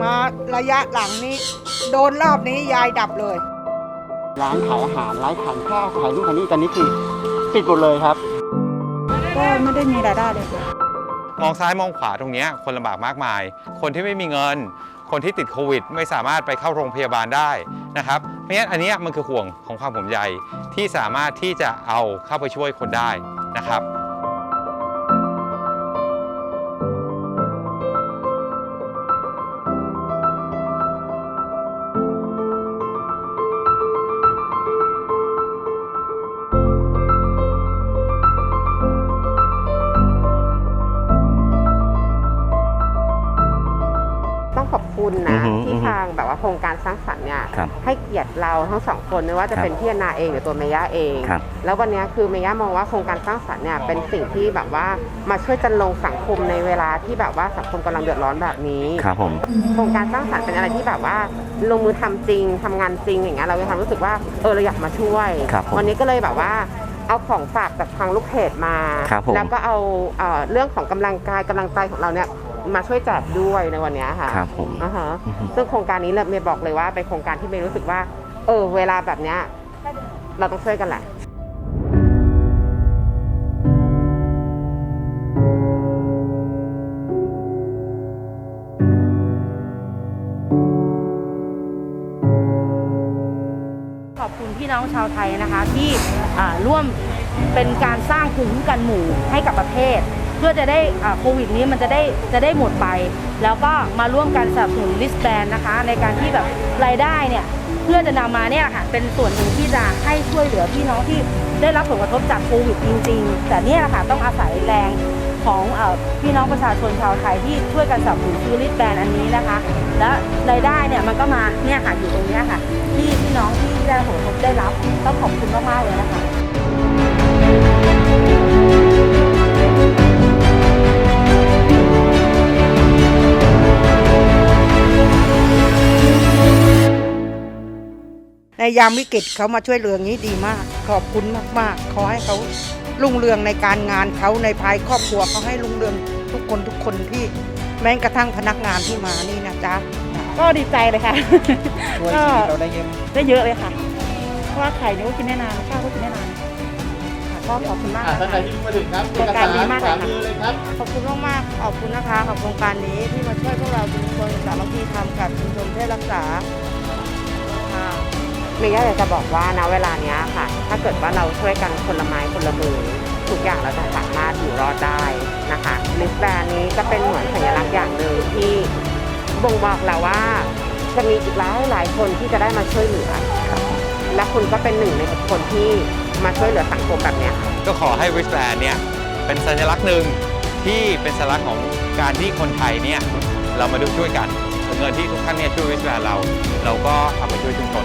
มาระยะหลังนี้ โดนรอบนี้ยายดับเลย ร้านขายอาหารร้านขายข้าวขายนู่นขายนี่ตอนนี้คือปิดหมดเลยครับ ก็ไม่ได้มีรายได้เลยค่ะมองซ้ายมองขวาตรงเนี้ยคนลำบากมากมาย คนที่ไม่มีเงิน คนที่ติดโควิด ไม่สามารถไปเข้าโรงพยาบาลได้นะครับ เพราะฉะนั้นอันเนี้ยมันคือห่วงของความห่วงใยที่สามารถที่จะเอาเข้าไปช่วยคนได้นะครับ ต้องขอบคุณนะ อือฮึที่อือฮึทางแบบว่าโครงการสร้างสรรค์เนี่ยครับให้เกียรติเราทั้งสองคนไม่ว่าจะครับเป็นพี่อนาเองหรือตัวเมย่าเอง ครับแล้ววันนี้คือเมย่ามองว่าโครงการสร้างสรรค์เนี่ยเป็นสิ่งที่แบบว่ามาช่วยจันลงสังคมในเวลาที่แบบว่าสังคมกำลังเดือดร้อนแบบนี้ ครับผม โครงการสร้างสรรค์เป็นอะไรที่แบบว่าลงมือทำจริงทำงานจริงอย่างเงี้ยเรามีความรู้สึกว่าเออเราอยากมาช่วย ครับผมวันนี้ก็เลยแบบว่าเอาของฝากจากทางลูกเพจมา ครับผมแล้วก็เอาเอ่อเรื่องของกำลังกายกำลังใจของเราเนี่ย มาช่วยแจกด้วยในวันเนี้ยค่ะครับผม อ่าฮะอือฮึซึ่งโครงการนี้เลยเมย์บอกเลยว่าเป็นโครงการที่เมย์รู้สึกว่า เออ เวลาแบบเนี้ยเราต้องช่วยกันแหละขอบคุณพี่น้องชาวไทยนะคะที่อ่าร่วมเป็นการสร้างภูมิคุ้มกันหมู่ให้กับประเทศเพื่อจะได้โควิดนี้มันจะได้จะได้หมดไป แล้วก็มาร่วมกันสนับสนุนลิสแบนนะคะ ในการที่แบบรายได้เนี่ยเพื่อจะนำมาเนี่ยค่ะเป็นส่วนหนึ่งที่จะให้ช่วยเหลือพี่น้องที่ได้รับผลกระทบจากโควิดจริง ๆ แต่เนี่ยแหละค่ะต้องอาศัยแรงของอพี่น้องประชาชนชาวไทยที่ช่วยกันสนับสนุนซื้อลิสแบนอันนี้นะคะ และรายได้เนี่ยมันก็มาเนี่ยค่ะอยู่ตรงเนี้ยค่ะ ที่พี่น้องที่ได้ผลกระทบได้รับต้องขอบคุณมากๆเลยนะ ในยามวิกฤตเขามาช่วยเหลืออย่างนี้ดีมาก ขอบคุณมากๆ ขอให้เขารุ่งเรืองในการงานเขาในภายครอบครัวเขาให้รุ่งเรืองทุกคนทุกคนที่แม้กระทั่งพนักงานที่มานี่นะจ๊ะก็ดีใจเลยค่ะช่วยก็ชีวิตเราได้เยอะได้เยอะเลยค่ะ เพราะว่าไข่นี่ก็กินได้นานข้าวก็กินได้นานค่ะก็ขอบคุณมากอะนะท่านใดคะที่มาถึงครับโครงการดีมากเลยค่ะขวมือเลยครับขอบคุณมากๆขอบคุณนะคะ ขอบโครงการนี้ที่มาช่วยพวกเราชุมชนสามัคคีทำกับชุมชนเทศรักษาค่ะ เมย่าอยากจะบอกว่าณเวลานี้ค่ะ ถ้าเกิดว่าเราช่วยกันคนละไม้คนละมือทุกอย่างเราจะสามารถอยู่รอดได้นะคะลิสแบนนี้ก็เป็นเหมือนสัญลักษณ์อย่างหนึ่งที่บ่งบอกเราว่าจะมีอีกหลายหลายคนที่จะได้มาช่วยเหลือและคุณก็เป็นหนึ่งในคนที่มาช่วยเหลือสังคมแบบนี้ก็ขอให้วิสแลนด์เนี่ยเป็นสัญลักษณ์หนึ่งที่เป็นสัญลักษณ์ของการที่คนไทยเนี่ยเรามาดูช่วยกันเงินที่ทุกท่านเนี่ยช่วยวิสแลนด์เรา เราก็เอามาช่วยชุมชน